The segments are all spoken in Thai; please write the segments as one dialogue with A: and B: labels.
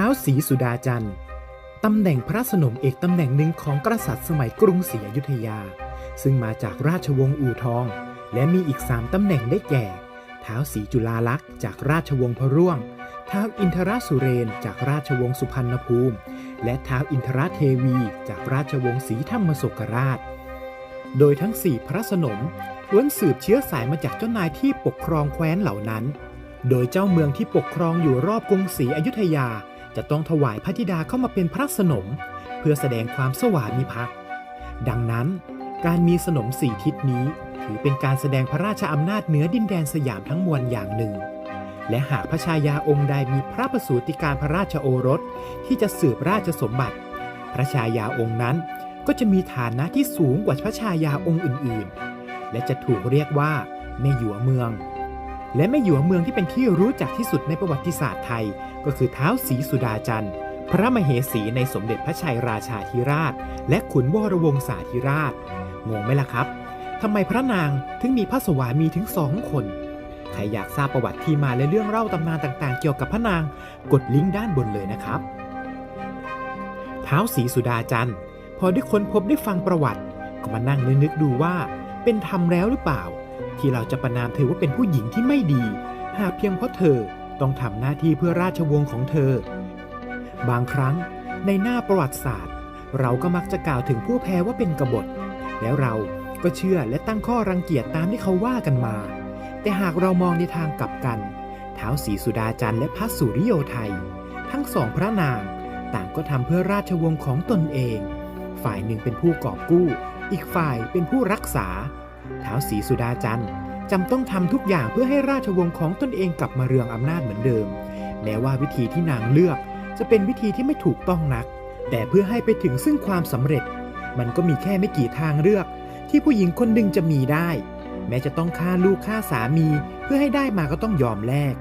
A: ท้าวศรีสุดาจันทร์ตำแหน่งพระสนมเอกตำแหน่งหนึ่งของกษัตริย์สมัยกรุงศรีอยุธยา ซึ่งมาจากราชวงศ์อู่ทอง และมีอีกสามตำแหน่งได้แก่ท้าวศรีจุฬาลักษณ์จากราชวงศ์พระร่วงท้าวอินทรสุเรนจากราชวงศ์สุพรรณภูมิ และท้าวอินทรเทวีจากราชวงศ์ศรีธรรมโศกราช โดยทั้งสี่พระสนมล้วนสืบเชื้อสายมาจากเจ้านายที่ปกครองแคว้นเหล่านั้น โดยเจ้าเมืองที่ปกครองอยู่รอบกรุงศรีอยุธยา จะต้องถวายพระธิดาเข้ามาเป็นพระสนม เพื่อแสดงความสวามิภักดิ์ดังนั้น การมีสนมสี่ทิศนี้ ถือเป็นการแสดงพระราชอำนาจเหนือดินแดนสยามทั้งมวลอย่างหนึ่ง และหากพระชายาองค์ใดมีพระประสูติการพระราชโอรสที่จะสืบราชสมบัติ พระชายาองค์นั้นก็จะมีฐานะที่สูงกว่าพระชายาองค์อื่นๆ และจะถูกเรียกว่าแม่หยวเมือง และแม่หยวเมืองที่เป็นที่รู้จักที่สุดในประวัติศาสตร์ไทย ก็คือเท้าวศรีสุดาจันทร์ พระมเหสีในสมเด็จพระชัยราชาธิราช และขุนวรวงศาธิราช งงไหมล่ะครับทำไมพระนางถึงมีพระสวามีถึงสองคน ใครอยากทราบประวัติที่มาและเรื่องเล่าตำนานต่างๆ เกี่ยวกับพระนาง กดลิงก์ด้านบนเลยนะครับ เท้าวศรีสุดาจันทร์ พอได้ค้นพบได้ฟังประวัติ ก็มานั่งนึกๆดูว่า เป็นธรรมแล้วหรือเปล่า ที่เราจะประนามเธอว่าเป็นผู้หญิงที่ไม่ดี หากเพียงเพราะเธอ ต้องทำหน้าที่เพื่อราชวงศ์ของเธอ บางครั้งในหน้าประวัติศาสตร์ เราก็มักจะกล่าวถึงผู้แพ้ว่าเป็นกบฏ แล้วเราก็เชื่อและตั้งข้อรังเกียจตามที่เขาว่ากันมา แต่หากเรามองในทางกลับกันท้าวศรีสุดาจันทร์และพระสุริโยไทย ทั้งสองพระนางต่างก็ทำเพื่อราชวงศ์ของตนเอง ฝ่ายหนึ่งเป็นผู้กอบกู้ อีกฝ่ายเป็นผู้รักษาท้าวศรีสุดาจันทร์ จำต้องทำทุกอย่างเพื่อให้ราชวงศ์ของตนเองกลับมาเรืองอำนาจเหมือนเดิม แม้ว่าวิธีที่นางเลือก จะเป็นวิธีที่ไม่ถูกต้องนัก แต่เพื่อให้ไปถึงซึ่งความสำเร็จ มันก็มีแค่ไม่กี่ทางเลือก ที่ผู้หญิงคนหนึ่งจะมีได้ แม้จะต้องฆ่าลูกฆ่าสามี เพื่อให้ได้มาก็ต้องยอมแลก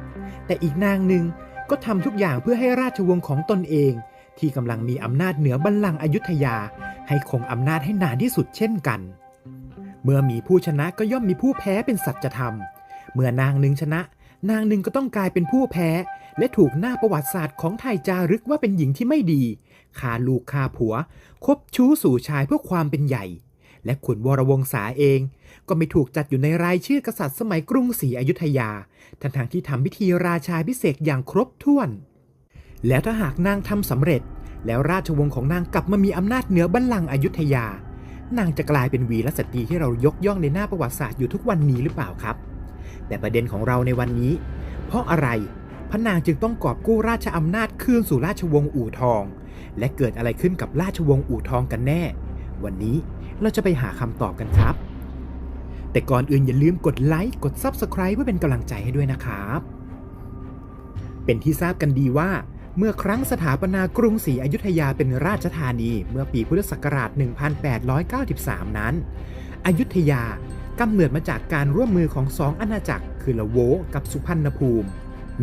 A: แต่อีกนางหนึ่งก็ทำทุกอย่างเพื่อให้ราชวงศ์ของตนเอง ที่กำลังมีอำนาจเหนือบัลลังก์อยุธยา ให้คงอำนาจให้นานที่สุดเช่นกัน เมื่อมีผู้ชนะก็ย่อมมีผู้แพ้เป็นสัจธรรม เมื่อนางหนึ่งชนะ นางหนึ่งก็ต้องกลายเป็นผู้แพ้ และถูกหน้าประวัติศาสตร์ของไทยจารึกว่าเป็นหญิงที่ไม่ดีฆ่าลูกฆ่าผัว คบชู้สู่ชายเพื่อความเป็นใหญ่ และขุนวรวงศาเอง ก็ไม่ถูกจัดอยู่ในรายชื่อกษัตริย์สมัยกรุงศรีอยุธยาทั้งทางที่ทำพิธีราชาพิเศษอย่างครบถ้วน แล้วถ้าหากนางทำสำเร็จ แล้วราชวงศ์ของนางกลับมามีอำนาจเหนือบัลลังก์อยุธยา นางจะกลายเป็นวีรสตรีที่เรายกย่องในหน้าประวัติศาสตร์อยู่ทุกวันนี้หรือเปล่าครับ แต่ประเด็นของเราในวันนี้ เพราะอะไรพระนางจึงต้องกอบกู้ราชอำนาจคืนสู่ราชวงศ์อู่ทอง และเกิดอะไรขึ้นกับราชวงศ์อู่ทองกันแน่ วันนี้เราจะไปหาคำตอบกันครับ แต่ก่อนอื่นอย่าลืมกดไลค์กด Subscribe เพื่อเป็นกำลังใจให้ด้วยนะครับ เป็นที่ทราบกันดีว่า เมื่อครั้งสถาปนากรุงศรีอยุธยาเป็นราชธานีเมื่อปีพุทธศักราช 1893 นั้น อยุธยากำเนิดมาจากการร่วมมือของสองอาณาจักร คือละโวกับสุพรรณภูมิ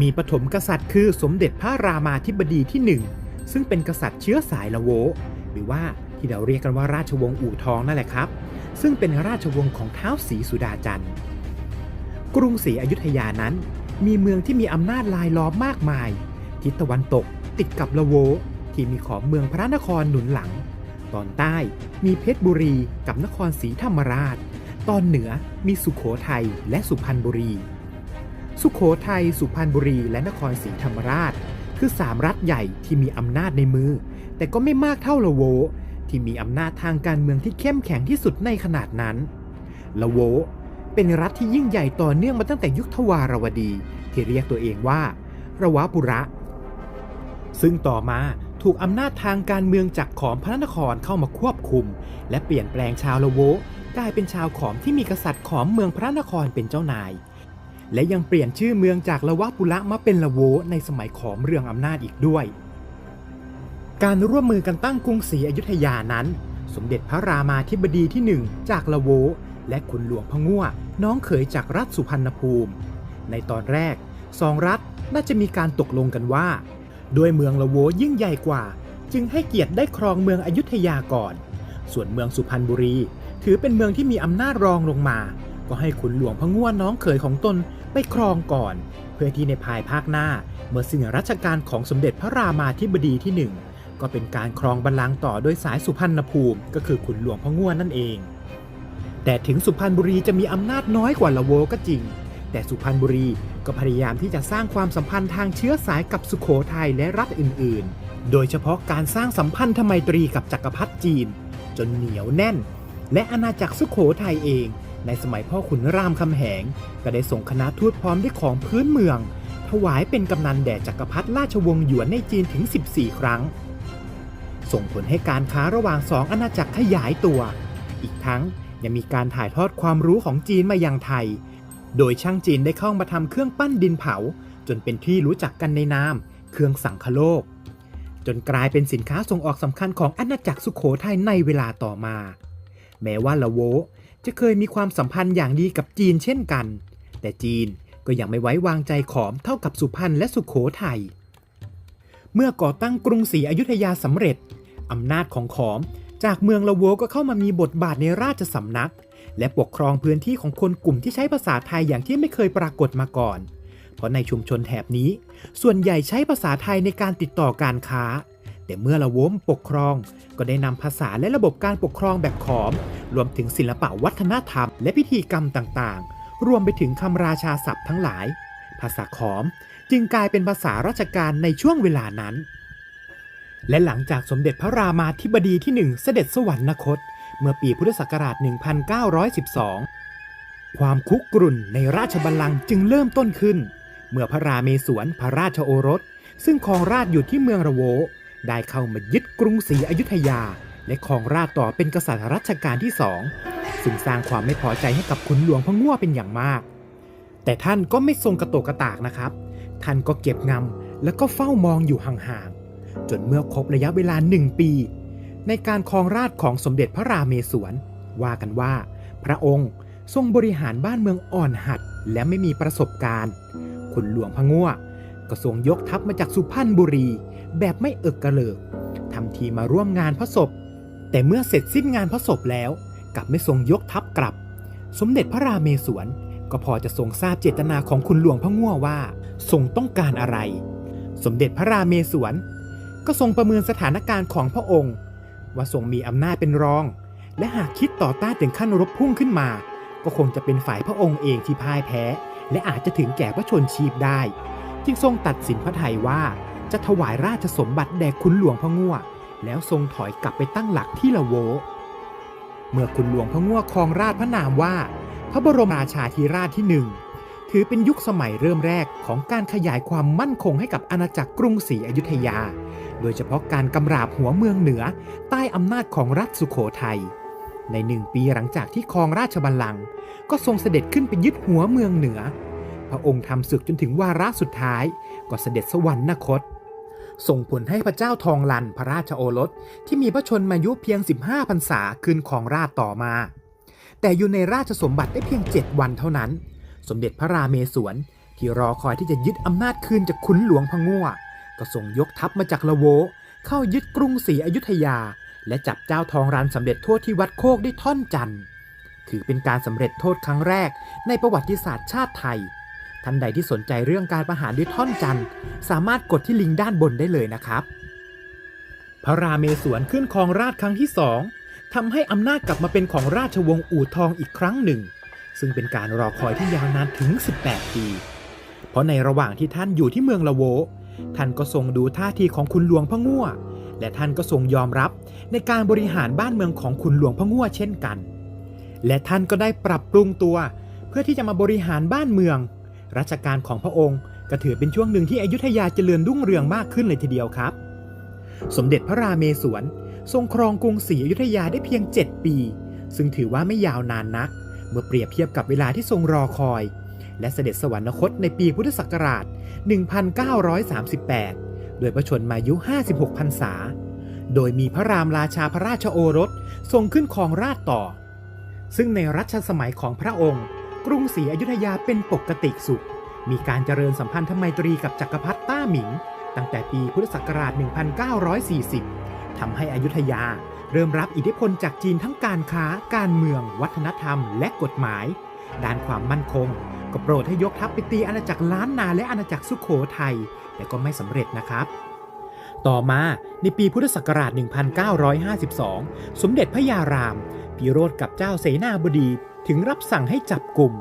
A: มีปฐมกษัตริย์คือสมเด็จพระรามาธิบดีที่หนึ่งซึ่งเป็นกษัตริย์เชื้อสายละโว หรือว่าที่เราเรียกกันว่าราชวงศ์อู่ทองนั่นแหละครับ ซึ่งเป็นราชวงศ์ของท้าวศรีสุดาจันทร์ กรุงศรีอยุธยานั้น มีเมืองที่มีอำนาจลายล้อมมากมาย ทิศตะวันตก ติดกับละโว ที่มีขอบเมืองพระนครหนุนหลัง ตอนใต้มีเพชรบุรีกับนครศรีธรรมราช ตอนเหนือมีสุขโขทัยและสุพรรณบุรี สุขโขทัยสุพรรณบุรีและนครศรีธรรมราช คือสามรัฐใหญ่ที่มีอำนาจในมือ แต่ก็ไม่มากเท่าละโว ที่มีอำนาจทางการเมืองที่เข้มแข็งที่สุดในขนาดนั้นละโวเป็นรัฐที่ยิ่งใหญ่ต่อเนื่องมาตั้งแต่ยุคทวารวดี ที่เรียกตัวเองว่า ระวะปุระ ซึ่งต่อมาถูกอำนาจทางการเมืองจากขอมพระนครเข้ามาควบคุม และเปลี่ยนแปลงชาวละโวกลายเป็นชาวขอมที่มีกษัตริย์ขอมเมืองพระนครเป็นเจ้านาย และยังเปลี่ยนชื่อเมืองจากละวะปุระมาเป็นละโวในสมัยขอมเรื่องอำนาจอีกด้วย การร่วมมือกันตั้งกรุงศรีอยุธยานั้น สมเด็จพระรามาธิบดีที่หนึ่งจากละโว และขุนหลวงพะง่วน้องเขยจากรัฐสุพรรณภูมิ ในตอนแรกสองรัฐน่าจะมีการตกลงกันว่า ด้วยเมืองละโวยิ่งใหญ่กว่า จึงให้เกียรติได้ครองเมืองอยุธยาก่อน ส่วนเมืองสุพรรณบุรี ถือเป็นเมืองที่มีอำนาจรองลงมา ก็ให้ขุนหลวงพะง่วนน้องเขยของตนไปครองก่อน เพื่อที่ในภายภาคหน้า เมื่อสิ้นรัชกาลของสมเด็จพระรามาธิบดีที่หนึ่งก็เป็นการครองบัลลังก์ต่อโดยสายสุพรรณภูมิ ก็คือขุนหลวงพะง่วนนั่นเอง แต่ถึงสุพรรณบุรีจะมีอำนาจน้อยกว่าละโวก็จริง แต่สุพรรณบุรีก็พยายามที่จะสร้างความสัมพันธ์ทางเชื้อสายกับสุโขทัยและรัฐอื่น ๆ โดยเฉพาะการสร้างสัมพันธไมตรีกับจักรพรรดิจีน จนเหนียวแน่น และอาณาจักรสุโขทัยเอง ในสมัยพ่อขุนรามคำแหง ก็ได้ส่งคณะทูตพร้อมด้วยของพื้นเมือง ถวายเป็นกำนันแด่จักรพรรดิราชวงศ์หยวนในจีนถึง 14 ครั้ง ส่งผลให้การค้าระหว่างสองอาณาจักรขยายตัว อีกทั้งยังมีการถ่ายทอดความรู้ของจีนมายังไทย โดยช่างจีนได้เข้ามาทำเครื่องปั้นดินเผา จนเป็นที่รู้จักกันในนาม เครื่องสังคโลก จนกลายเป็นสินค้าส่งออกสำคัญของอาณาจักรสุโขทัยในเวลาต่อมา แม้ว่าละโวจะเคยมีความสัมพันธ์อย่างดีกับจีนเช่นกัน แต่จีนก็ยังไม่ไว้วางใจขอมเท่ากับสุพรรณและสุโขทัย เมื่อก่อตั้งกรุงศรีอยุธยาสำเร็จ อำนาจของขอมจากเมืองละโวก็เข้ามามีบทบาทในราชสำนัก และปกครองพื้นที่ของคนกลุ่มที่ใช้ภาษาไทยอย่างที่ไม่เคยปรากฏมาก่อน เพราะในชุมชนแถบนี้ ส่วนใหญ่ใช้ภาษาไทยในการติดต่อการค้า แต่เมื่อละวมปกครอง ก็ได้นำภาษาและระบบการปกครองแบบขอม รวมถึงศิลปะวัฒนธรรม และพิธีกรรมต่างๆ รวมไปถึงคำราชาศัพท์ทั้งหลาย ภาษาขอมจึงกลายเป็นภาษาราชการในช่วงเวลานั้น และหลังจากสมเด็จพระรามาธิบดีที่หนึ่งเสด็จสวรรคต เมื่อปีพุทธศักราช 1912 ความคุกกรุ่นในราชบัลลังก์จึงเริ่มต้นขึ้น เมื่อพระราเมศวรพระราชโอรส ซึ่งครองราชอยู่ที่เมืองระโว ได้เข้ามายึดกรุงศรีอยุธยา และครองราชต่อเป็นกษัตริย์รัชกาลที่สองซึ่งสร้างความไม่พอใจให้กับขุนหลวงพะง่วเป็นอย่างมาก แต่ท่านก็ไม่ทรงกระโตกกระตากนะครับ ท่านก็เก็บงำแล้วก็เฝ้ามองอยู่ห่างๆจนเมื่อครบระยะเวลาหนึ่งปี ในการครองราชของสมเด็จพระราเมศวร ว่ากันว่า พระองค์ทรงบริหารบ้านเมืองอ่อนหัดและไม่มีประสบการณ์ ขุนหลวงพะง่วก็ทรงยกทัพมาจากสุพรรณบุรี แบบไม่เอิกกระเลิกทำทีมาร่วมงานพระศพ แต่เมื่อเสร็จสิ้นงานพระศพแล้ว กลับไม่ทรงยกทัพกลับ สมเด็จพระราเมศวรก็พอจะทรงทราบเจตนาของคุณหลวงพระง่วว่า ทรงต้องการอะไร สมเด็จพระราเมศวรก็ทรงประเมินสถานการณ์ของพระองค์ ว่าทรงมีอำนาจเป็นรอง และหากคิดต่อต้านถึงขั้นรบพุ่งขึ้นมา ก็คงจะเป็นฝ่ายพระองค์เองที่พ่ายแพ้ และอาจจะถึงแก่พระชนชีพได้ จึงทรงตัดสินพระไทยว่าจะถวายราชสมบัติแด่คุณหลวงพระง่วแล้วทรงถอยกลับไปตั้งหลักที่ละโว เมื่อคุณหลวงพระง่วครองราชพระนามว่า พระบรมราชาธิราชที่หนึ่งถือเป็นยุคสมัยเริ่มแรกของการขยายความมั่นคงให้กับอาณาจักรกรุงศรีอยุธยา โดยเฉพาะการกำราบหัวเมืองเหนือ ใต้อำนาจของรัฐสุโขทัย ในหนึ่งปีหลังจากที่ครองราชบัลลังก์ก็ทรงเสด็จขึ้นไปยึดหัวเมืองเหนือ พระองค์ทำศึกจนถึงวาระสุดท้าย ก็เสด็จสวรรคต ส่งผลให้พระเจ้าทองลันพระราชโอรส ที่มีพระชนมายุเพียง 15พรรษาคืนของราชต่อมา แต่อยู่ในราชสมบัติได้เพียง 7 วันเท่านั้น สมเด็จพระราเมศวรที่รอคอยที่จะยึดอำนาจคืนจากขุนหลวงพะง่ว ก็ส่งยกทัพมาจากละโว เข้ายึดกรุงศรีอยุธยา และจับเจ้าทองรันสำเร็จโทษที่วัดโคกได้ท่อนจันทร์ถือเป็นการสำเร็จโทษครั้งแรกในประวัติศาสตร์ชาติไทย ท่านใดที่สนใจเรื่องการประหารด้วยท่อนจันทร์สามารถกดที่ลิงก์ด้านบนได้เลยนะครับ พระราเมศวรขึ้นครองราชครั้งที่สองทำให้อำนาจกลับมาเป็นของราชวงศ์อู่ทองอีกครั้งหนึ่ง ซึ่งเป็นการรอคอยที่ยาวนานถึง 18 ปี เพราะในระหว่างที่ท่านอยู่ที่เมืองละโว ท่านก็ทรงดูท่าทีของคุณหลวงพะง่วและท่านก็ทรงยอมรับในการบริหารบ้านเมืองของคุณหลวงพะง่วเช่นกัน และท่านก็ได้ปรับปรุงตัว เพื่อที่จะมาบริหารบ้านเมือง รัชกาลของพระองค์ก็ถือเป็นช่วงหนึ่งที่อยุธยาเจริญรุ่งเรืองมากขึ้นเลยทีเดียวครับ สมเด็จพระราเมศวรทรงครองกรุงศรีอยุธยาได้เพียง 7 ปี ซึ่งถือว่าไม่ยาวนานนัก เมื่อเปรียบเทียบกับเวลาที่ทรงรอคอย และเสด็จสวรรคตในปีพุทธศักราช 1938 โดยพระชนมายุ 56พรรษา โดยมีพระรามราชาพระราชโอรสทรงขึ้นครองราชต่อ ซึ่งในรัชสมัยของพระองค์ กรุงศรีอยุธยาเป็นปกติสุข มีการเจริญสัมพันธไมตรีกับจักรพรรดิต้าหมิง ตั้งแต่ปีพุทธศักราช 1940 ทำให้อยุธยาเริ่มรับอิทธิพลจากจีนทั้งการค้า การเมือง วัฒนธรรม และกฎหมาย ด้านความมั่นคง ก็โปรดให้ยกทัพไปตีอาณาจักรล้านนาและอาณาจักรสุขโขทัยแต่ก็ไม่สำเร็จนะครับต่อมาในปีพุทธศักราช 1952 สมเด็จพระยาราม พิโรธกับเจ้าเสนาบดีถึงรับสั่งให้จับกลุ่ม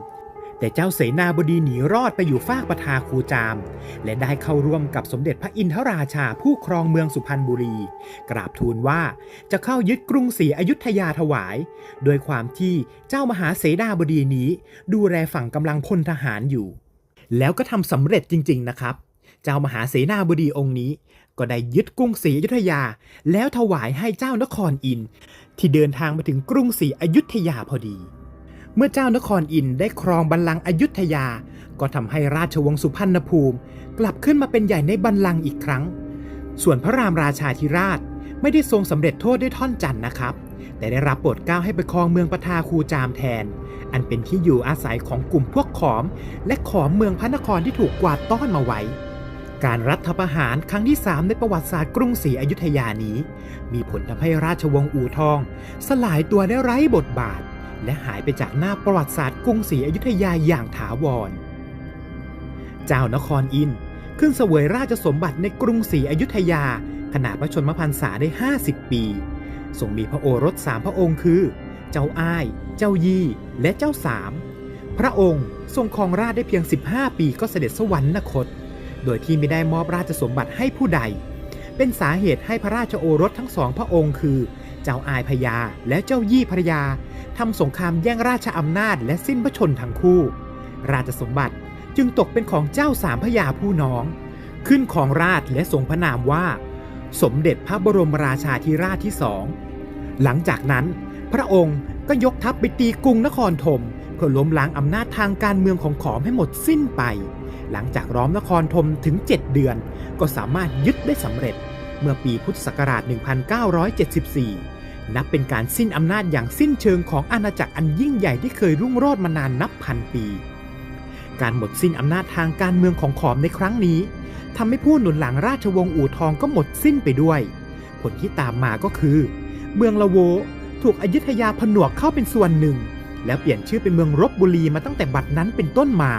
A: แต่เจ้าเสนาบดีหนีรอดไปอยู่ฟากประทาคูจาม และได้เข้าร่วมกับสมเด็จพระอินทราชาผู้ครองเมืองสุพรรณบุรี กราบทูลว่าจะเข้ายึดกรุงศรีอยุธยาถวาย โดยความที่เจ้ามหาเสนาบดีนี้ ดูแลฝั่งกำลังพลทหารอยู่ แล้วก็ทำสำเร็จจริง ๆ นะครับ เจ้ามหาเสนาบดีองค์นี้ ก็ได้ยึดกรุงศรีอยุธยา แล้วถวายให้เจ้านครอินที่เดินทางมาถึงกรุงศรีอยุธยาพอดี เมื่อเจ้านครอินได้ครองบัลลังก์อยุธยา ก็ทำให้ราชวงศ์สุพรรณภูมิ กลับขึ้นมาเป็นใหญ่ในบัลลังก์อีกครั้ง ส่วนพระรามราชาธิราชไม่ได้ทรงสำเร็จโทษด้วยท่อนจันนะครับ แต่ได้รับโปรดเกล้าให้ไปครองเมืองปทาคูจามแทน อันเป็นที่อยู่อาศัยของกลุ่มพวกขอม และขอมเมืองพระนครที่ถูกกวาดต้อนมาไว้ การรัฐประหารครั้งที่ 3 ในประวัติศาสตร์กรุงศรีอยุธยานี้ มีผลทำให้ราชวงศ์อู่ทอง สลายตัวได้ไร้บทบาท และหายไปจากหน้าประวัติศาสตร์กรุงศรีอยุธยาอย่างถาวร เจ้านครอินทขึ้นเสวยราชสมบัติในกรุงศรีอยุธยา ขณะพระชนมพรรษาได้ 50 ปีทรงมีพระโอรสสามพระองค์คือ เจ้าอ้าย เจ้ายี่ และเจ้าสาม พระองค์ทรงครองราชได้เพียง 15 ปีก็เสด็จสวรรคต โดยที่ไม่ได้มอบราชสมบัติให้ผู้ใด เป็นสาเหตุให้พระราชโอรสทั้งสองพระองค์คือ เจ้าอายพญาและเจ้ายี่พระยา ทำสงครามแย่งราชอำนาจและสิ้นพระชนทั้งคู่ ราชสมบัติจึงตกเป็นของเจ้าสามพระยาผู้น้อง ขึ้นของราชและทรงพระนามว่า สมเด็จพระบรมราชาธิราชที่สอง หลังจากนั้น พระองค์ก็ยกทัพไปตีกรุงนครธมเพื่อล้มล้างอำนาจทางการเมืองของขอมให้หมดสิ้นไป หลังจากล้อมนครธมถึง 7 เดือน ก็สามารถยึดได้สำเร็จเมื่อปีพุทธศักราช 1974 นับเป็นการสิ้นอำนาจอย่างสิ้นเชิงของอาณาจักรอันยิ่งใหญ่ที่เคยรุ่งโรจน์มานานนับพันปี การหมดสิ้นอำนาจทางการเมืองของขอมในครั้งนี้ทำให้ผู้หนุนหลังราชวงศ์อู่ทองก็หมดสิ้นไปด้วย ผลที่ตามมาก็คือ เมืองละโว ถูกอยุธยาผนวกเข้าเป็นส่วนหนึ่ง แล้วเปลี่ยนชื่อเป็นเมืองรบบุรีมาตั้งแต่บัดนั้นเป็นต้นมา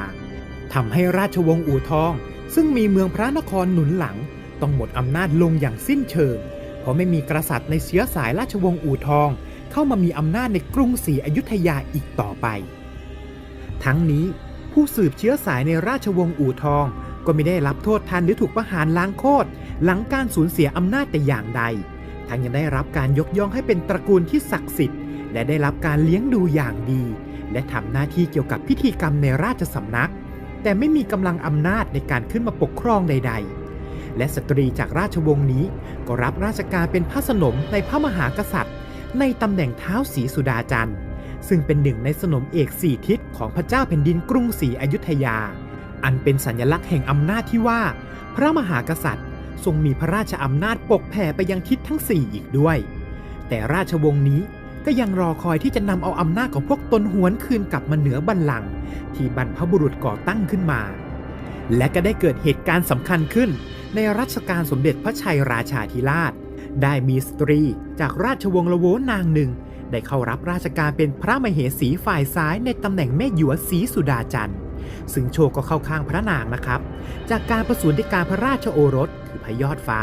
A: ทำให้ราชวงศ์อู่ทอง ซึ่งมีเมืองพระนครหนุนหลัง ต้องหมดอำนาจลงอย่างสิ้นเชิง เพราะไม่มีกษัตริย์ในเชื้อสายราชวงศ์อู่ทอง เข้ามามีอำนาจในกรุงศรีอยุธยาอีกต่อไป ทั้งนี้ผู้สืบเชื้อสายในราชวงศ์อู่ทอง ก็ไม่ได้รับโทษทันหรือถูกประหารล้างโคตรหลังการสูญเสียอำนาจแต่อย่างใด ทั้งยังได้รับการยกย่องให้เป็นตระกูลที่ศักดิ์สิทธิ์ และได้รับการเลี้ยงดูอย่างดี และทำหน้าที่เกี่ยวกับพิธีกรรมในราชสำนัก แต่ไม่มีกำลังอำนาจในการขึ้นมาปกครองใด ๆ และสตรีจากราชวงศ์นี้ ก็รับราชการเป็นพระสนมในพระมหากษัตริย์ ในตำแหน่งเท้าสีสุดาจันทร์ซึ่งเป็นหนึ่งในสนมเอกสี่ทิศของพระเจ้าแผ่นดินกรุงศรีอยุธยา อันเป็นสัญลักษณ์แห่งอำนาจที่ว่า พระมหากษัตริย์ทรงมีพระราชอำนาจปกแผ่ไปยังทิศทั้ง4อีกด้วย แต่ราชวงศ์นี้ก็ยังรอคอยที่จะนำเอาอำนาจของพวกตนหวนคืนกลับมาเหนือบัลลังก์ที่บรรพบุรุษก่อตั้งขึ้นมา และก็ได้เกิดเหตุการณ์สำคัญขึ้น ในรัชกาลสมเด็จพระชัยราชาธิราช ได้มีสตรีจากราชวงศ์ละโวนางหนึ่ง ได้เข้ารับราชการเป็นพระมเหสีฝ่ายซ้ายในตำแหน่งแม่หยวศรีสุดาจันทร์ซึ่งโชคก็เข้าข้างพระนางนะครับ จากการประสูติการพระราชโอรสคือพระยอดฟ้า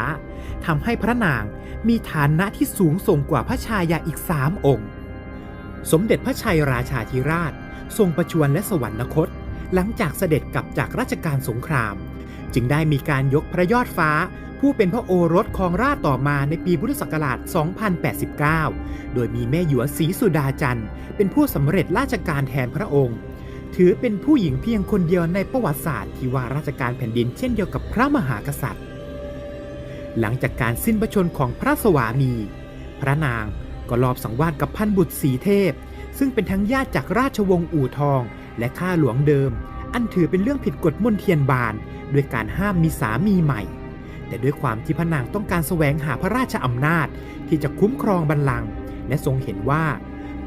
A: ทำให้พระนางมีฐานะที่สูงส่งกว่าพระชายาอีกสามองค์ สมเด็จพระชัยราชาธิราช ทรงประชวรและสวรรคต หลังจากเสด็จกลับจากราชการสงคราม จึงได้มีการยกพระยอดฟ้า ผู้เป็นพระโอรสของราชต่อมาในปีพุทธศักราช 2089 โดยมีแม่หยวศรีสุดาจันทร์ เป็นผู้สำเร็จราชการแทนพระองค์ ถือเป็นผู้หญิงเพียงคนเดียวในประวัติศาสตร์ที่ว่าราชการแผ่นดินเช่นเดียวกับพระมหากษัตริย์ หลังจากการสิ้นพระชนของพระสวามี พระนางก็ลอบสังวาสกับพันบุตรสีเทพ ซึ่งเป็นทั้งญาติจากราชวงศ์อู่ทองและข้าหลวงเดิม อันถือเป็นเรื่องผิดกฎมนเทียนบานด้วยการห้ามมีสามีใหม่ แต่ด้วยความที่พระนางต้องการแสวงหาพระราชอำนาจที่จะคุ้มครองบัลลังก์และทรงเห็นว่า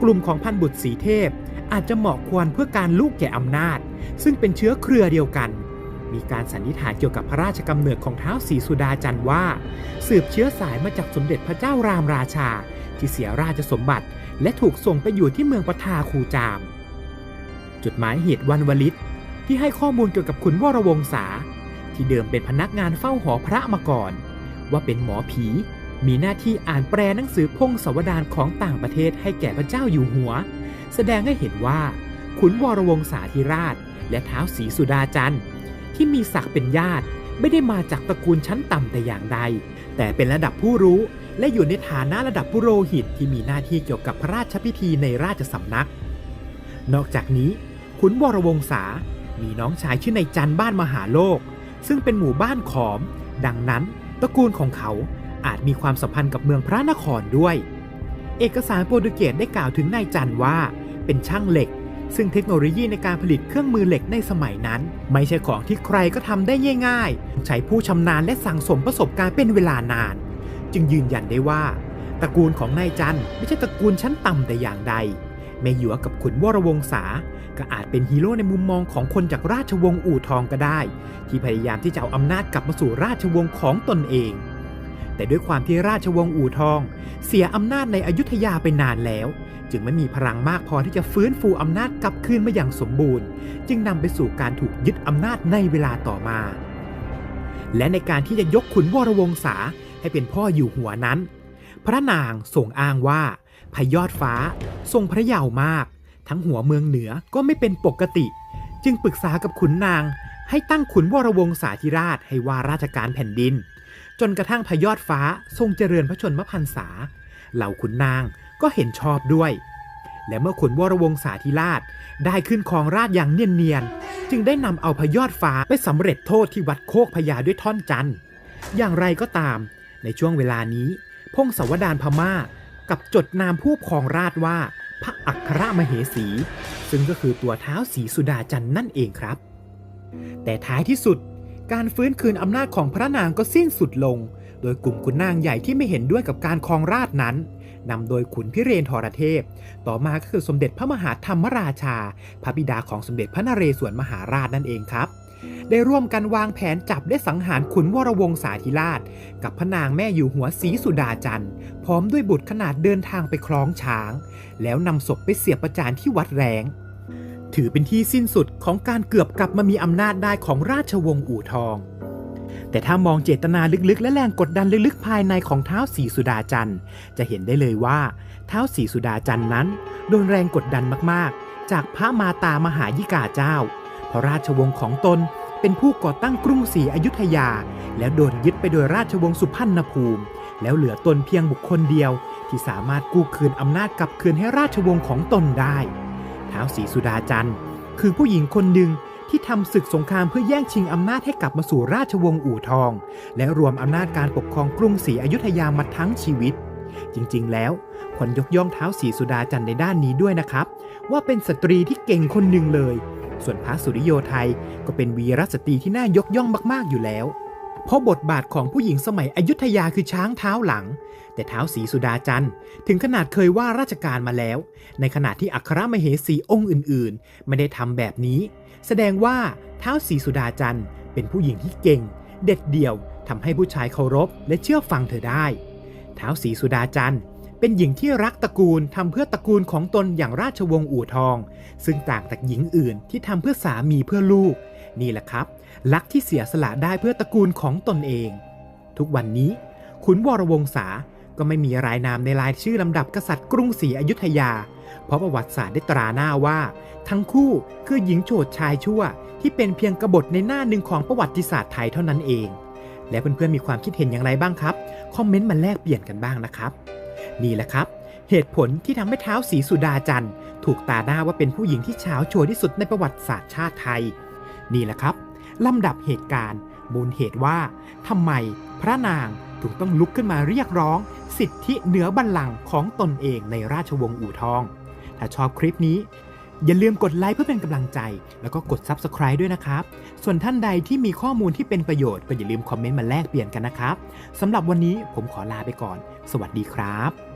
A: กลุ่มของพันบุตรสีเทพอาจจะเหมาะควรเพื่อการลูกแก่อำนาจ ซึ่งเป็นเชื้อเครือเดียวกัน มีการสันนิษฐานเกี่ยวกับพระราชกำเนิดของเท้าวศรีสุดาจันทร์ว่า สืบเชื้อสายมาจากสมเด็จพระเจ้ารามราชา ที่เสียราชสมบัติ และถูกส่งไปอยู่ที่เมืองปทาคูจาม จดหมายเหตุวันวลิต ที่ให้ข้อมูลเกี่ยวกับขุนวรวงศาที่เดิมเป็นพนักงานเฝ้าหอพระมาก่อน ว่าเป็นหมอผี มีหน้าที่อ่านแปลหนังสือพงศาวดารของต่างประเทศให้แก่พระเจ้าอยู่หัว แสดงให้เห็นว่า ขุนวรวงศาธิราช และเท้าวศรีสุดาจันทร์ที่มีศักดิ์เป็นญาติไม่ได้มาจากตระกูลชั้นต่ำแต่อย่างใด แต่เป็นระดับผู้รู้และอยู่ในฐานะระดับผู้โรหิตที่มีหน้าที่เกี่ยวกับพระราชพิธีในราชสำนัก นอกจากนี้ขุนวรวงศา มีน้องชายชื่อในจันบ้านมหาโลก ซึ่งเป็นหมู่บ้านขอม ดังนั้นตระกูลของเขาอาจมีความสัมพันธ์กับเมืองพระนครด้วย เอกสารโปรตุเกสได้กล่าวถึงนายจันว่า เป็นช่างเหล็ก ซึ่งเทคโนโลยีในการผลิตเครื่องมือเหล็กในสมัยนั้น ไม่ใช่ของที่ใครก็ทำได้ง่ายๆ ใช้ผู้ชำนาญและสั่งสมประสบการณ์เป็นเวลานาน จึงยืนยันได้ว่า ตระกูลของนายจันไม่ใช่ตระกูลชั้นต่ำแต่อย่างใดแม่หยวกกับขุนวรวงศา ก็อาจเป็นฮีโร่ในมุมมองของคนจากราชวงศ์อู่ทองก็ได้ ที่พยายามที่จะเอาอำนาจกลับมาสู่ราชวงศ์ของตนเอง แต่ด้วยความที่ราชวงศ์อู่ทอง เสียอำนาจในอยุธยาไปนานแล้ว จึงไม่มีพลังมากพอที่จะฟื้นฟูอำนาจกลับคืนมาอย่างสมบูรณ์ จึงนำไปสู่การถูกยึดอำนาจในเวลาต่อมา และในการที่จะยกขุนวรวงศาให้เป็นพ่ออยู่หัวนั้น พระนางทรงอ้างว่าพยอดฟ้าทรงพระเยาว์มาก ทั้งหัวเมืองเหนือก็ไม่เป็นปกติ จึงปรึกษากับขุนนาง ให้ตั้งขุนวรวงศาธิราชให้ว่าราชการแผ่นดิน จนกระทั่งพยอดฟ้าทรงเจริญพระชนมพรรษา เหล่าขุนนางก็เห็นชอบด้วย และเมื่อขุนวรวงศาธิราชได้ขึ้นครองราชอย่างเนียนๆจึงได้นำเอาพยอดฟ้าไปสำเร็จโทษที่วัดโคกพญาด้วยท่อนจันทร์อย่างไรก็ตามในช่วงเวลานี้ พงศาวดารพม่ากับจดนามผู้ครองราชว่า พระอัครมเหสี ซึ่งก็คือตัวเท้าสีสุดาจันทร์นั่นเองครับ แต่ท้ายที่สุดการฟื้นคืนอำนาจของพระนางก็สิ้นสุดลง โดยกลุ่มขุนนางใหญ่ที่ไม่เห็นด้วยกับการครองราชนั้นนำโดยขุนพิเรนทรเทพ ต่อมาก็คือสมเด็จพระมหาธรรมราชา พระบิดาของสมเด็จพระนเรศวรมหาราชนั่นเองครับ ได้ร่วมกันวางแผนจับและสังหารขุนวรวงศาธิราช กับพระนางแม่อยู่หัวศรีสุดาจันทร์พร้อมด้วยบุตรขนาดเดินทางไปคล้องช้าง แล้วนำศพไปเสียบประจานที่วัดแรงถือเป็นที่สิ้นสุดของการเกือบกลับมามีอำนาจได้ของราชวงศ์อู่ทอง แต่ถ้ามองเจตนาลึกๆ และแรงกดดันลึกๆ ภายในของเท้าสีสุดาจันทร์ จะเห็นได้เลยว่าเท้าสีสุดาจันทร์นั้น โดนแรงกดดันมากๆ จากพระมาตามหายิกาเจ้า ราะราชวงศ์ของตนเป็นผู้ก่อตั้งกรุงศรีอยุธยา แล้วโดนยึดไปโดยราชวงศ์สุพรรณภูมิ แล้วเหลือตนเพียงบุคคลเดียว ที่สามารถกู้คืนอำนาจกลับคืนให้ราชวงศ์ของตนได้ท้าวศรีสุดาจันทร์ คือผู้หญิงคนหนึ่งที่ทำศึกสงครามเพื่อแย่งชิงอำนาจให้กลับมาสู่ราชวงศ์อู่ทอง และรวมอำนาจการปกครองกรุงศรีอยุธยามาทั้งชีวิต จริงๆ แล้วควรยกย่องเท้าศรีสุดาจันทร์ในด้านนี้ด้วยนะครับ ว่าเป็นสตรีที่เก่งคนหนึ่งเลย ส่วนพระสุริโยไทยก็เป็นวีรสตรีที่น่ายกย่องมากๆอยู่แล้ว เพราะบทบาทของผู้หญิงสมัยอยุธยาคือช้างเท้าหลัง แต่เท้าวศรีสุดาจันทร์ถึงขนาดเคยว่าราชการมาแล้ว ในขณะที่อัครมเหสีองค์อื่นๆ ไม่ได้ทำแบบนี้ แสดงว่าเท้าวศรีสุดาจันทร์เป็นผู้หญิงที่เก่ง เด็ดเดี่ยวทำให้ผู้ชายเคารพและเชื่อฟังเธอได้ เท้าวศรีสุดาจันทร์ เป็นหญิงที่รักตระกูลทำเพื่อตระกูลของตนอย่างราชวงศ์อู่ทอง ซึ่งต่างจากหญิงอื่นที่ทำเพื่อสามีเพื่อลูก นี่แหละครับรักที่เสียสละได้เพื่อตระกูลของตนเอง ทุกวันนี้ขุนวรวงศาก็ไม่มีรายนามในรายชื่อลำดับกษัตริย์กรุงศรีอยุธยา เพราะประวัติศาสตร์ได้ตราหน้าว่า ทั้งคู่คือหญิงโฉดชายชั่ว ที่เป็นเพียงกบฏในหน้าหนึ่งของประวัติศาสตร์ไทยเท่านั้นเอง และเพื่อนๆมีความคิดเห็นอย่างไรบ้างครับ คอมเมนต์มาแลกเปลี่ยนกันบ้างนะครับ นี่แหละครับ เหตุผลที่ทำให้เท้าสีสุดาจันทร์ถูกตาหน้าว่าเป็นผู้หญิงที่เฉาวโชวที่สุดในประวัติศาสตร์ชาติไทย นี่แหละครับลำดับเหตุการณ์มูลเหตุว่าทำไมพระนางถึงต้องลุกขึ้นมาเรียกร้อง สิทธิเหนือบัลลังก์ของตนเองในราชวงศ์อู่ทอง ถ้าชอบคลิปนี้ อย่าลืมกดไลค์เพื่อเป็นกำลังใจ แล้วก็กด Subscribe ด้วยนะครับ ส่วนท่านใดที่มีข้อมูลที่เป็นประโยชน์ก็อย่าลืมคอมเมนต์มาแลกเปลี่ยนกันนะครับสำหรับวันนี้ผมขอลาไปก่อน สวัสดีครับ